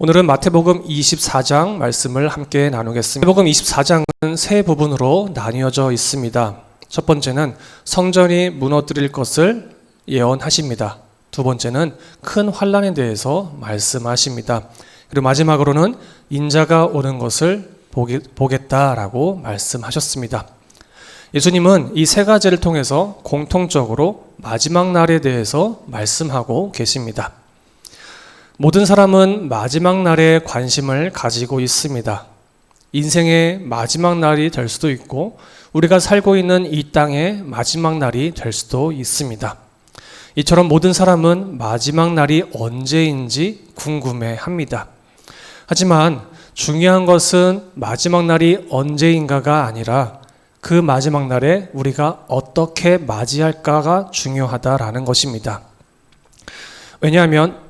오늘은 마태복음 24장 말씀을 함께 나누겠습니다. 마태복음 24장은 세 부분으로 나뉘어져 있습니다. 첫 번째는 성전이 무너뜨릴 것을 예언하십니다. 두 번째는 큰 환란에 대해서 말씀하십니다. 그리고 마지막으로는 인자가 오는 것을 보겠다라고 말씀하셨습니다. 예수님은 이 세 가지를 통해서 공통적으로 마지막 날에 대해서 말씀하고 계십니다. 모든 사람은 마지막 날에 관심을 가지고 있습니다. 인생의 마지막 날이 될 수도 있고, 우리가 살고 있는 이 땅의 마지막 날이 될 수도 있습니다. 이처럼 모든 사람은 마지막 날이 언제인지 궁금해 합니다. 하지만 중요한 것은 마지막 날이 언제인가가 아니라 그 마지막 날에 우리가 어떻게 맞이할까가 중요하다라는 것입니다. 왜냐하면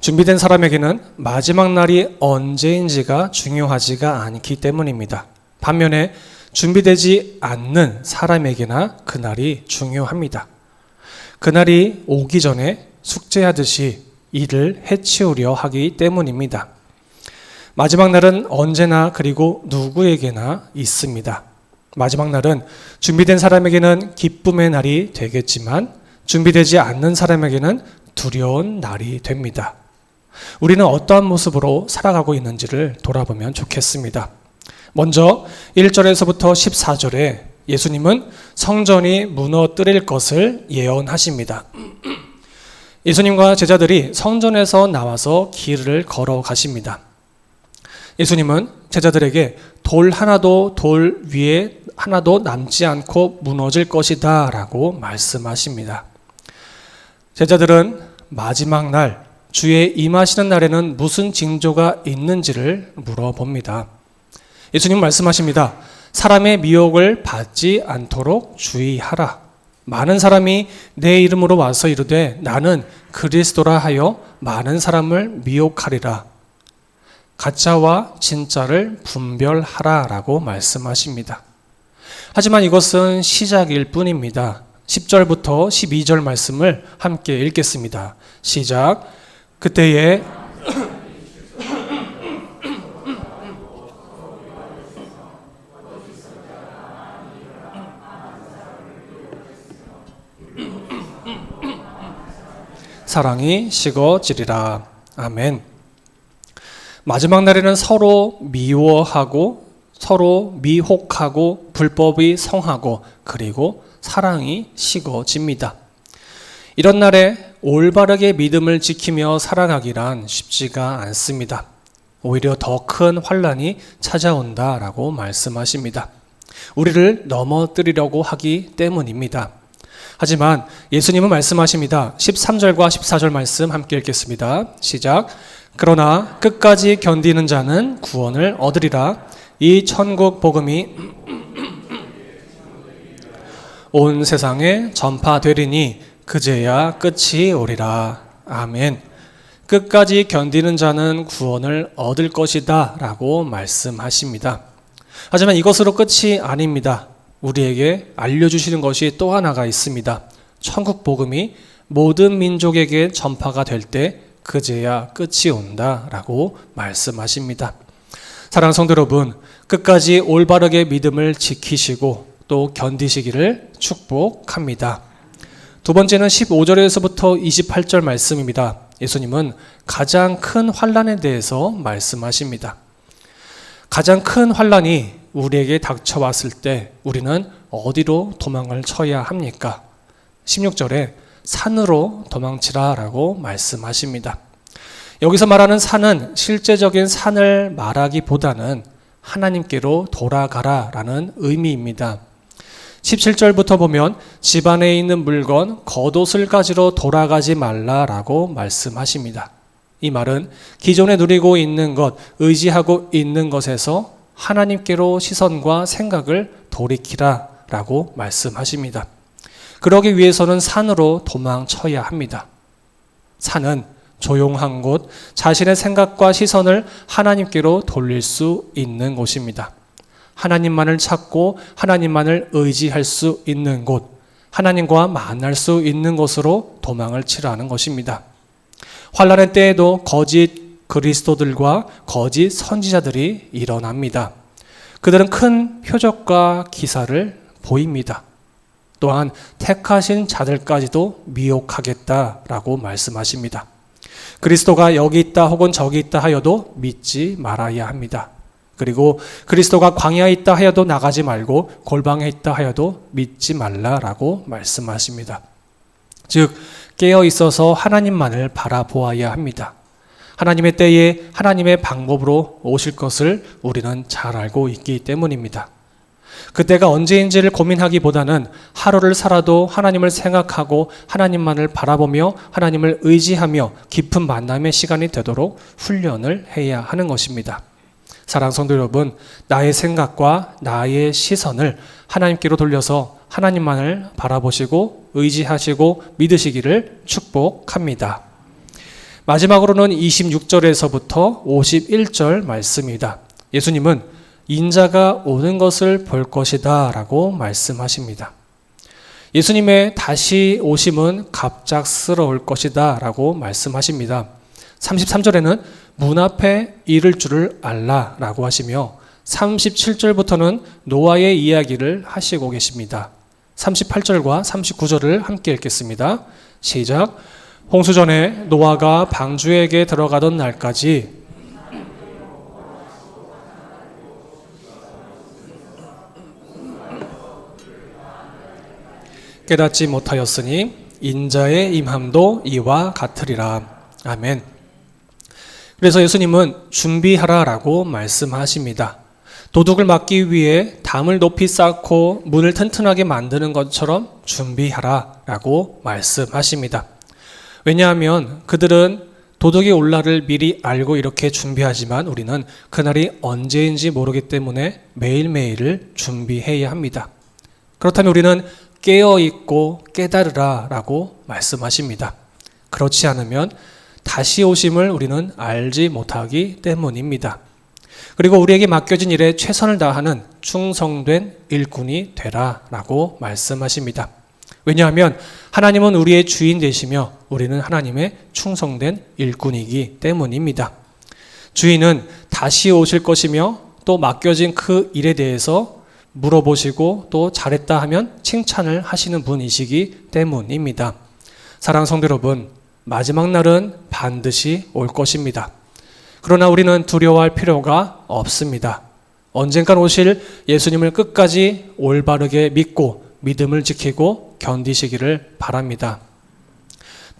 준비된 사람에게는 마지막 날이 언제인지가 중요하지가 않기 때문입니다. 반면에 준비되지 않는 사람에게나 그날이 중요합니다. 그날이 오기 전에 숙제하듯이 이를 해치우려 하기 때문입니다. 마지막 날은 언제나 그리고 누구에게나 있습니다. 마지막 날은 준비된 사람에게는 기쁨의 날이 되겠지만 준비되지 않는 사람에게는 두려운 날이 됩니다. 우리는 어떠한 모습으로 살아가고 있는지를 돌아보면 좋겠습니다. 먼저 1절에서부터 14절에 예수님은 성전이 무너뜨릴 것을 예언하십니다. 예수님과 제자들이 성전에서 나와서 길을 걸어 가십니다. 예수님은 제자들에게 돌 하나도 돌 위에 하나도 남지 않고 무너질 것이다 라고 말씀하십니다. 제자들은 마지막 날, 주의 임하시는 날에는 무슨 징조가 있는지를 물어봅니다. 예수님 말씀하십니다. 사람의 미혹을 받지 않도록 주의하라. 많은 사람이 내 이름으로 와서 이르되 나는 그리스도라 하여 많은 사람을 미혹하리라. 가짜와 진짜를 분별하라 라고 말씀하십니다. 하지만 이것은 시작일 뿐입니다. 10절부터 12절 말씀을 함께 읽겠습니다. 시작. 그때에 사랑이 식어지리라. 아멘. 마지막 날에는 서로 미워하고 서로 미혹하고 불법이 성하고 그리고 사랑이 식어집니다. 이런 날에 올바르게 믿음을 지키며 살아가기란 쉽지가 않습니다. 오히려 더 큰 환란이 찾아온다라고 말씀하십니다. 우리를 넘어뜨리려고 하기 때문입니다. 하지만 예수님은 말씀하십니다. 13절과 14절 말씀 함께 읽겠습니다. 시작. 그러나 끝까지 견디는 자는 구원을 얻으리라. 이 천국 복음이 온 세상에 전파되리니 그제야 끝이 오리라. 아멘. 끝까지 견디는 자는 구원을 얻을 것이다. 라고 말씀하십니다. 하지만 이것으로 끝이 아닙니다. 우리에게 알려주시는 것이 또 하나가 있습니다. 천국 복음이 모든 민족에게 전파가 될 때 그제야 끝이 온다 라고 말씀하십니다. 사랑하는 성도 여러분, 끝까지 올바르게 믿음을 지키시고 또 견디시기를 축복합니다. 두 번째는 15절에서부터 28절 말씀입니다. 예수님은 가장 큰 환란에 대해서 말씀하십니다. 가장 큰 환란이 우리에게 닥쳐왔을 때 우리는 어디로 도망을 쳐야 합니까? 16절에 산으로 도망치라라고 말씀하십니다. 여기서 말하는 산은 실제적인 산을 말하기보다는 하나님께로 돌아가라라는 의미입니다. 17절부터 보면 집안에 있는 물건, 겉옷을 가지러 돌아가지 말라라고 말씀하십니다. 이 말은 기존에 누리고 있는 것, 의지하고 있는 것에서 하나님께로 시선과 생각을 돌이키라라고 말씀하십니다. 그러기 위해서는 산으로 도망쳐야 합니다. 산은 조용한 곳, 자신의 생각과 시선을 하나님께로 돌릴 수 있는 곳입니다. 하나님만을 찾고 하나님만을 의지할 수 있는 곳, 하나님과 만날 수 있는 곳으로 도망을 치라는 것입니다. 환란의 때에도 거짓 그리스도들과 거짓 선지자들이 일어납니다. 그들은 큰 표적과 기사를 보입니다. 또한 택하신 자들까지도 미혹하겠다라고 말씀하십니다. 그리스도가 여기 있다 혹은 저기 있다 하여도 믿지 말아야 합니다. 그리고 그리스도가 광야에 있다 하여도 나가지 말고 골방에 있다 하여도 믿지 말라라고 말씀하십니다. 즉 깨어 있어서 하나님만을 바라보아야 합니다. 하나님의 때에 하나님의 방법으로 오실 것을 우리는 잘 알고 있기 때문입니다. 그때가 언제인지를 고민하기보다는 하루를 살아도 하나님을 생각하고 하나님만을 바라보며 하나님을 의지하며 깊은 만남의 시간이 되도록 훈련을 해야 하는 것입니다. 사랑 성도 여러분, 나의 생각과 나의 시선을 하나님께로 돌려서 하나님만을 바라보시고 의지하시고 믿으시기를 축복합니다. 마지막으로는 26절에서부터 51절 말씀입니다. 예수님은 인자가 오는 것을 볼 것이다 라고 말씀하십니다. 예수님의 다시 오심은 갑작스러울 것이다 라고 말씀하십니다. 33절에는 문 앞에 이를 줄을 알라 라고 하시며 37절부터는 노아의 이야기를 하시고 계십니다. 38절과 39절을 함께 읽겠습니다. 시작. 홍수 전에 노아가 방주에게 들어가던 날까지 깨닫지 못하였으니 인자의 임함도 이와 같으리라. 아멘. 그래서 예수님은 준비하라라고 말씀하십니다. 도둑을 막기 위해 담을 높이 쌓고 문을 튼튼하게 만드는 것처럼 준비하라라고 말씀하십니다. 왜냐하면 그들은 도둑이 올 날을 미리 알고 이렇게 준비하지만 우리는 그날이 언제인지 모르기 때문에 매일매일을 준비해야 합니다. 그렇다면 우리는 깨어 있고 깨달으라 라고 말씀하십니다. 그렇지 않으면 다시 오심을 우리는 알지 못하기 때문입니다. 그리고 우리에게 맡겨진 일에 최선을 다하는 충성된 일꾼이 되라 라고 말씀하십니다. 왜냐하면 하나님은 우리의 주인 되시며 우리는 하나님의 충성된 일꾼이기 때문입니다. 주인은 다시 오실 것이며 또 맡겨진 그 일에 대해서 물어보시고 또 잘했다 하면 칭찬을 하시는 분이시기 때문입니다. 사랑 성도 여러분, 마지막 날은 반드시 올 것입니다. 그러나 우리는 두려워할 필요가 없습니다. 언젠간 오실 예수님을 끝까지 올바르게 믿고 믿음을 지키고 견디시기를 바랍니다.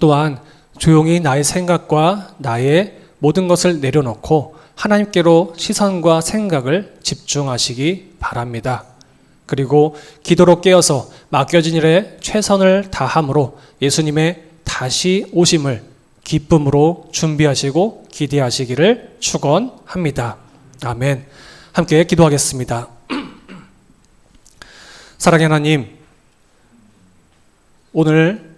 또한 조용히 나의 생각과 나의 모든 것을 내려놓고 하나님께로 시선과 생각을 집중하시기 바랍니다. 그리고 기도로 깨어서 맡겨진 일에 최선을 다함으로 예수님의 다시 오심을 기쁨으로 준비하시고 기대하시기를 축원합니다. 아멘. 함께 기도하겠습니다. 사랑의 하나님, 오늘